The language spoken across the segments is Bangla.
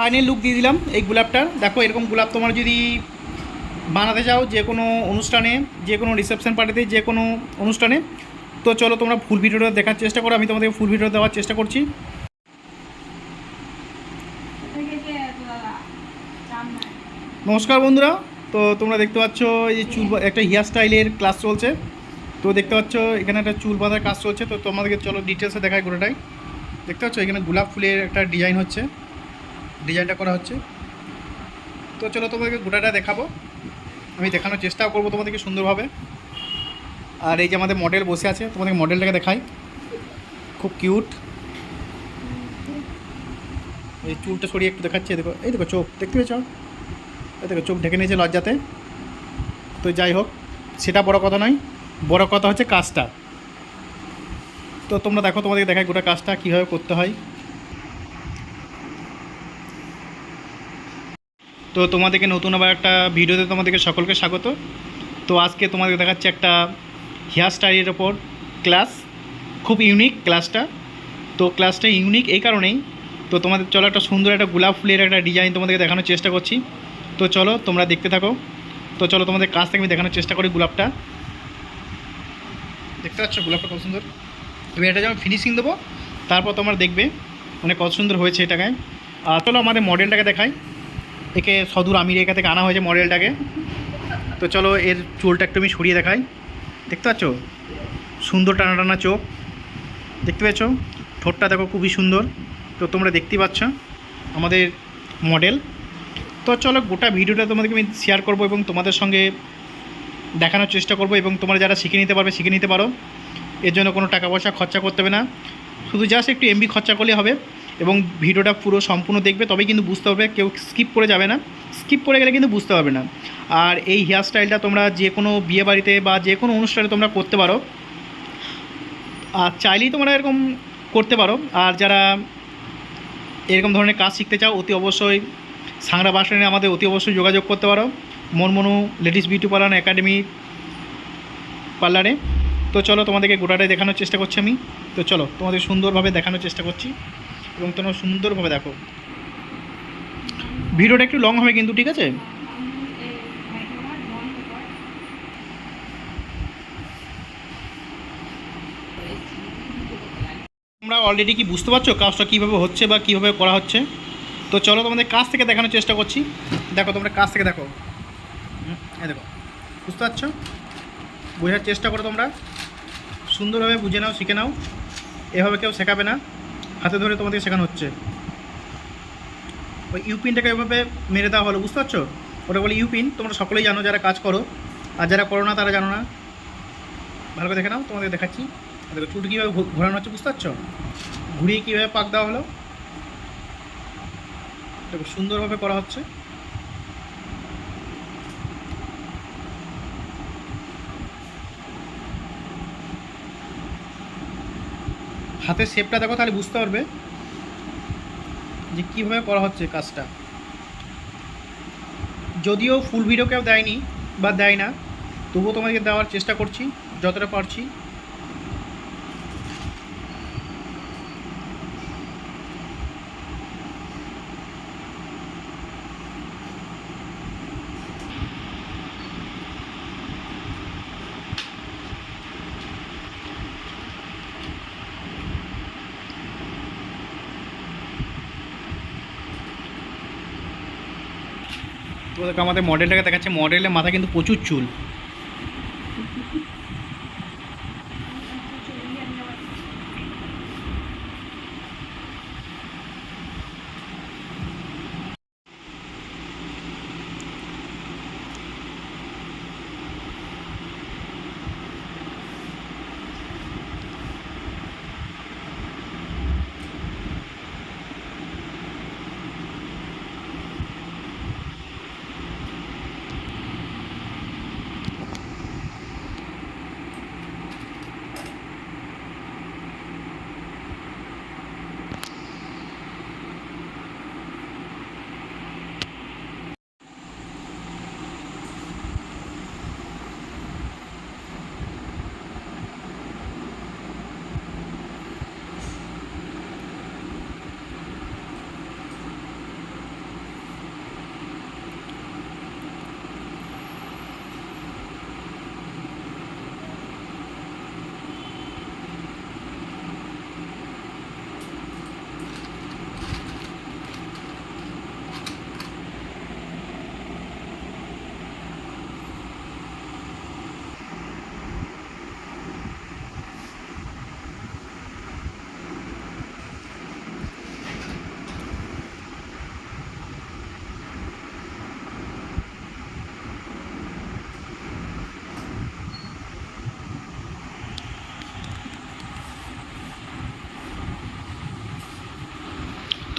ফাইনাল লুক দিয়ে দিলাম এই গোলাপটার। দেখো, এরকম গোলাপ তোমার যদি বানাতে চাও যে কোনো অনুষ্ঠানে, যে কোনো রিসেপশন পার্টিতে যে কোনো অনুষ্ঠানে, তো চলো তোমরা ফুল ভিডিওটা দেখার চেষ্টা করো। আমি তোমাদের ফুল ভিডিও দেওয়ার চেষ্টা করছি। নমস্কার বন্ধুরা, তো তোমরা দেখতে পাচ্ছ এই যে চুল একটা হেয়ার স্টাইলের ক্লাস চলছে। তো দেখতে পাচ্ছ এখানে একটা চুল বাঁধার কাজ চলছে। তো তোমাদেরকে চলো ডিটেলসে দেখায় গোটাটাই। দেখতে পাচ্ছ এখানে গোলাপ ফুলের একটা ডিজাইন হচ্ছে। ডিজাইনটা করা হচ্ছে। তো চলো তোমাকে গোটাটা দেখাবো। আমি দেখানোর চেষ্টাও করব তোমাদেরকে সুন্দরভাবে। আর এই যে আমাদের মডেল বসে আছে, তোমাদেরকে মডেলটাকে দেখাই। খুব কিউট এই চুলটা সরিয়ে একটু দেখাচ্ছে দেখো, এই দেখো চোখ, দেখতে পেয়েছ? এই দেখো, চোখ ঢেকে নিয়েছে লজ্জাতে। তো যাই হোক, সেটা বড় কথা নয়, বড় কথা হচ্ছে কাজটা। তো তোমরা দেখো, তোমাদেরকে দেখাই গোটা কাজটা, কীভাবে করতে হয়। তো তোমাদেরকে নতুন আবার একটা ভিডিওতে তোমাদেরকে সকলকে স্বাগত। তো আজকে তোমাদের দেখাচ্ছে একটা হেয়ার স্টাইলের ওপর ক্লাস, খুব ইউনিক ক্লাসটা। তো ক্লাসটা ইউনিক এই কারণেই। তো তোমাদের চলো একটা সুন্দর একটা গোলাপ ফুলের একটা ডিজাইন তোমাদেরকে দেখানোর চেষ্টা করছি। তো চলো তোমরা দেখতে থাকো। তো চলো তোমাদের কাছ থেকে আমি দেখানোর চেষ্টা করি গোলাপটা। দেখতে পাচ্ছ গোলাপটা কত সুন্দর? এবার এটা যখন ফিনিশিং দেবো, তারপর তোমরা দেখবে মানে কত সুন্দর হয়েছে এটাকে। আর চলো আমাদের মডেলটাকে দেখাই। একে সদূর আমেরিকা থেকে আনা হয়েছে মডেলটাকে। তো চলো এর চুলটা একটু আমি সরিয়ে দেখাই। দেখতে পাচ্ছ? সুন্দর টানা টানা চোখ। দেখতে পেয়েছ? ঠোঁটটা দেখো খুবই সুন্দর। তো তোমরা দেখতেই পাচ্ছ আমাদের মডেল। তো চলো গোটা ভিডিওটা তোমাদেরকে আমি শেয়ার করব এবং তোমাদের সঙ্গে দেখানোর চেষ্টা করব এবং তোমরা যারা শিখে নিতে পারবে, শিখে নিতে পারো। এর জন্য কোনো টাকা পয়সা খরচা করতে হবে না। শুধু জাস্ট একটু এমবি খরচা করলে হবে। এবং ভিডিওটা পুরো সম্পূর্ণ দেখবে, তবেই কিন্তু বুঝতে হবে কেউ স্কিপ করে যাবে না। স্কিপ করে গেলে কিন্তু বুঝতে পারবে না। আর এই হেয়ার স্টাইলটা তোমরা যে কোনো বিয়ে বাড়িতে বা যে কোনো অনুষ্ঠানে তোমরা করতে পারো। আর চাইলেই তোমরা এরকম করতে পারো। আর যারা এরকম ধরনের কাজ শিখতে চাও, অতি অবশ্যই সাংরা বাসনে আমাদের অতি অবশ্যই যোগাযোগ করতে পারো। Monmonu ladies beauty parlour academy পার্লারে। তো চলো তোমাদেরকে গোটাটাই দেখানোর চেষ্টা করছি আমি। তো চলো তোমাদের সুন্দরভাবে দেখানোর চেষ্টা করছি। এবং তোমরা সুন্দরভাবে দেখো। ভিডিওটা একটু লং হবে কিন্তু, ঠিক আছে? তোমরা অলরেডি কি বুঝতে পারছ কাজটা কীভাবে হচ্ছে বা কীভাবে করা হচ্ছে? তো চলো তোমাদের কাছ থেকে দেখানোর চেষ্টা করছি। দেখো, তোমরা কাছ থেকে দেখো। হ্যাঁ দেখো। বুঝতে পারছ? বোঝার চেষ্টা করো তোমরা। সুন্দরভাবে বুঝে নাও, শিখে নাও। এভাবে কেউ শেখাবে না। হাতে ধরে তোমাদেরকে শেখানো হচ্ছে। ওই ইউপিনটাকে এভাবে মেরে দেওয়া হলো, বুঝতে পারছ? ওটা বলে ইউপিন, তোমরা সকলেই জানো যারা কাজ করো। আর যারা করো না, তারা জানো না। ভালো করে দেখে নাও, তোমাদের দেখাচ্ছি। দেখো চুট কীভাবে ঘোরানো হচ্ছে, বুঝতে পারছ? ঘুরিয়ে কীভাবে পাক দেওয়া হলো? সুন্দরভাবে করা হচ্ছে। হাতের শেপটা দেখো, তাহলে বুঝতে পারবে যে কীভাবে করা হচ্ছে কাজটা। যদিও ফুল ভিডিও কেউ দেয়নি বা দেয় না, তবুও তোমাদেরকে দেওয়ার চেষ্টা করছি, যতটা পারছি। আমাদের মডেলটাকে দেখাচ্ছে মডেলের মাথা কিন্তু প্রচুর চুল।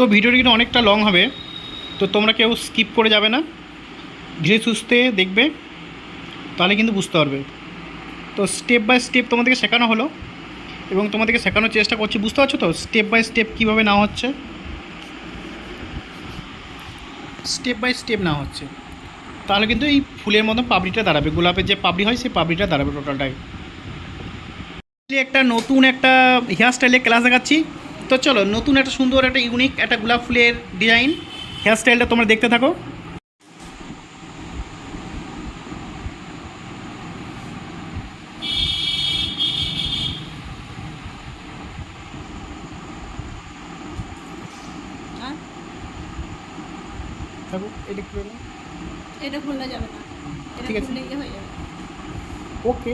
তো ভিডিওটি কিন্তু অনেকটা লং হবে, তো তোমরা কেউ স্কিপ করে যাবে না। ধীরে সুস্থে দেখবে, তাহলে কিন্তু বুঝতে পারবে। তো স্টেপ বাই স্টেপ তোমাদেরকে শেখানো হলো এবং তোমাদেরকে শেখানোর চেষ্টা করছি। বুঝতে পারছ তো স্টেপ বাই স্টেপ কীভাবে নেওয়া হচ্ছে? স্টেপ বাই স্টেপ নেওয়া হচ্ছে। তাহলে কিন্তু এই ফুলের মতন পাবড়িটা দাঁড়াবে। গোলাপের যে পাপড়ি হয়, সেই পাপড়িটা দাঁড়াবে টোটালটাই একটা নতুন একটা হেয়ার স্টাইলের ক্লাস দেখাচ্ছি। তো চলো নতুন একটা সুন্দর একটা ইউনিক একটা গোলাপ ফুলের ডিজাইন হেয়ার স্টাইলটা তোমরা দেখতে থাকো। আর থাকো এটা খুলে নাও। এটা খুললে যাবে না। এটা। খুললে হয়ে যাবে। ওকে